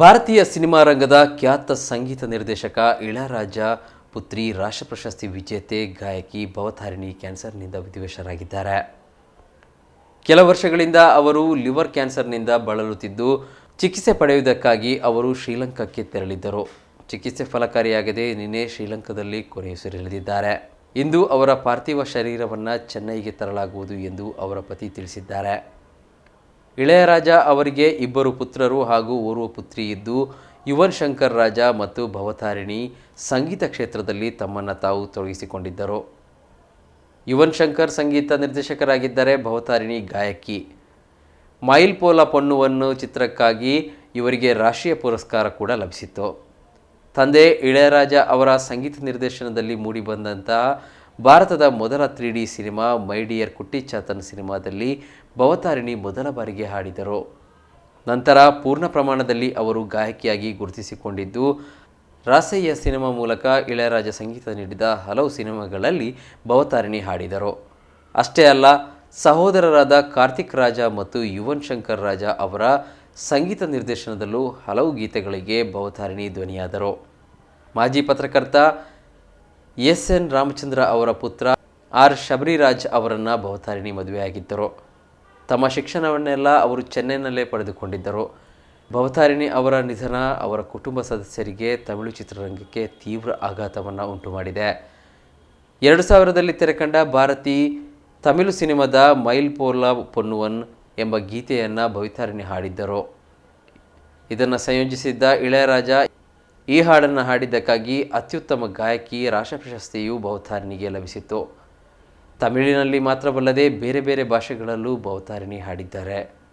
ಭಾರತೀಯ ಸಿನಿಮಾ ರಂಗದ ಖ್ಯಾತ ಸಂಗೀತ ನಿರ್ದೇಶಕ ಇಳರಾಜ ಪುತ್ರಿ ರಾಷ್ಟ್ರ ಪ್ರಶಸ್ತಿ ವಿಜೇತೆ ಗಾಯಕಿ ಭವತಾರಿಣಿ ಕ್ಯಾನ್ಸರ್ನಿಂದ ವಿಧಿವಶರಾಗಿದ್ದಾರೆ. ಕೆಲ ವರ್ಷಗಳಿಂದ ಅವರು ಲಿವರ್ ಕ್ಯಾನ್ಸರ್ನಿಂದ ಬಳಲುತ್ತಿದ್ದು, ಚಿಕಿತ್ಸೆ ಪಡೆಯುವುದಕ್ಕಾಗಿ ಅವರು ಶ್ರೀಲಂಕಾಕ್ಕೆ ತೆರಳಿದ್ದರು. ಚಿಕಿತ್ಸೆ ಫಲಕಾರಿಯಾಗದೆ ನಿನ್ನೆ ಶ್ರೀಲಂಕಾದಲ್ಲಿ ಕೊನೆಯುಸಿರೆಳೆದಿದ್ದಾರೆ ಇಂದು ಅವರ ಪಾರ್ಥಿವ ಶರೀರವನ್ನು ಚೆನ್ನೈಗೆ ತರಲಾಗುವುದು ಎಂದು ಅವರ ಪತಿ ತಿಳಿಸಿದ್ದಾರೆ. ಇಳೆಯರಾಜ ಅವರಿಗೆ ಇಬ್ಬರು ಪುತ್ರರು ಹಾಗೂ ಓರ್ವ ಪುತ್ರಿ ಇದ್ದು, ಯುವನ್ ಶಂಕರ್ ರಾಜ ಮತ್ತು ಭವತಾರಿಣಿ ಸಂಗೀತ ಕ್ಷೇತ್ರದಲ್ಲಿ ತಮ್ಮನ್ನು ತಾವು ತೊಡಗಿಸಿಕೊಂಡಿದ್ದರು. ಯುವನ್ ಶಂಕರ್ ಸಂಗೀತ ನಿರ್ದೇಶಕರಾಗಿದ್ದರೆ ಭವತಾರಿಣಿ ಗಾಯಕಿ. ಮೈಲ್ ಪೋಲ ಪೊನ್ನುವನ್ನು ಚಿತ್ರಕ್ಕಾಗಿ ಇವರಿಗೆ ರಾಷ್ಟ್ರೀಯ ಪುರಸ್ಕಾರ ಕೂಡ ಲಭಿಸಿತ್ತು. ತಂದೆ ಇಳೆಯರಾಜ ಅವರ ಸಂಗೀತ ನಿರ್ದೇಶನದಲ್ಲಿ ಮೂಡಿಬಂದಂತಹ ಭಾರತದ ಮೊದಲ three D cinema my dear Kutti Chathan ಸಿನಿಮಾದಲ್ಲಿ ಭವತಾರಿಣಿ ಮೊದಲ ಬಾರಿಗೆ ಹಾಡಿದರು. ನಂತರ ಪೂರ್ಣ ಪ್ರಮಾಣದಲ್ಲಿ ಅವರು ಗಾಯಕಿಯಾಗಿ ಗುರುತಿಸಿಕೊಂಡಿದ್ದು, ರಾಸಯ್ಯ ಸಿನಿಮಾ ಮೂಲಕ ಇಳೆಯರಾಜ ಸಂಗೀತ ನೀಡಿದ ಹಲವು ಸಿನಿಮಾಗಳಲ್ಲಿ ಭವತಾರಿಣಿ ಹಾಡಿದರು. ಅಷ್ಟೇ ಅಲ್ಲ, ಸಹೋದರರಾದ ಕಾರ್ತಿಕ್ ರಾಜ ಮತ್ತು ಯುವನ್ ಶಂಕರ್ ರಾಜ ಅವರ ಸಂಗೀತ ನಿರ್ದೇಶನದಲ್ಲೂ ಹಲವು ಗೀತೆಗಳಿಗೆ ಭವತಾರಿಣಿ ಧ್ವನಿಯಾದರು. ಮಾಜಿ ಪತ್ರಕರ್ತ ಎಸ್ ಎನ್ ರಾಮಚಂದ್ರ ಅವರ ಪುತ್ರ ಆರ್ ಶಬರಿರಾಜ್ ಅವರನ್ನು ಭವತಾರಿಣಿ ಮದುವೆಯಾಗಿದ್ದರು. ತಮ್ಮ ಶಿಕ್ಷಣವನ್ನೆಲ್ಲ ಅವರು ಚೆನ್ನೈನಲ್ಲೇ ಪಡೆದುಕೊಂಡಿದ್ದರು. ಭವತಾರಿಣಿ ಅವರ ನಿಧನ ಅವರ ಕುಟುಂಬ ಸದಸ್ಯರಿಗೆ ತಮಿಳು ಚಿತ್ರರಂಗಕ್ಕೆ ತೀವ್ರ ಆಘಾತವನ್ನು ಉಂಟು ಮಾಡಿದೆ ಎರಡು ಸಾವಿರದಲ್ಲಿ ತೆರೆಕಂಡ ಭಾರತಿ ತಮಿಳು ಸಿನಿಮಾದ ಮೈಲ್ ಪೋಲ ಪೊನ್ನುವನ್ ಎಂಬ ಗೀತೆಯನ್ನು ಭವಿತಾರಿಣಿ ಹಾಡಿದ್ದರು. ಇದನ್ನು ಸಂಯೋಜಿಸಿದ್ದ ಇಳೆಯರಾಜ ಈ ಹಾಡನ್ನು ಹಾಡಿದ್ದಕ್ಕಾಗಿ ಅತ್ಯುತ್ತಮ ಗಾಯಕಿ ರಾಷ್ಟ್ರ ಪ್ರಶಸ್ತಿಯು ಭವತಾರಿಣಿಗೆ ಲಭಿಸಿತ್ತು. ತಮಿಳಿನಲ್ಲಿ ಮಾತ್ರವಲ್ಲದೆ ಬೇರೆ ಬೇರೆ ಭಾಷೆಗಳಲ್ಲೂ ಭವತಾರಿಣಿ ಹಾಡಿದ್ದಾರೆ.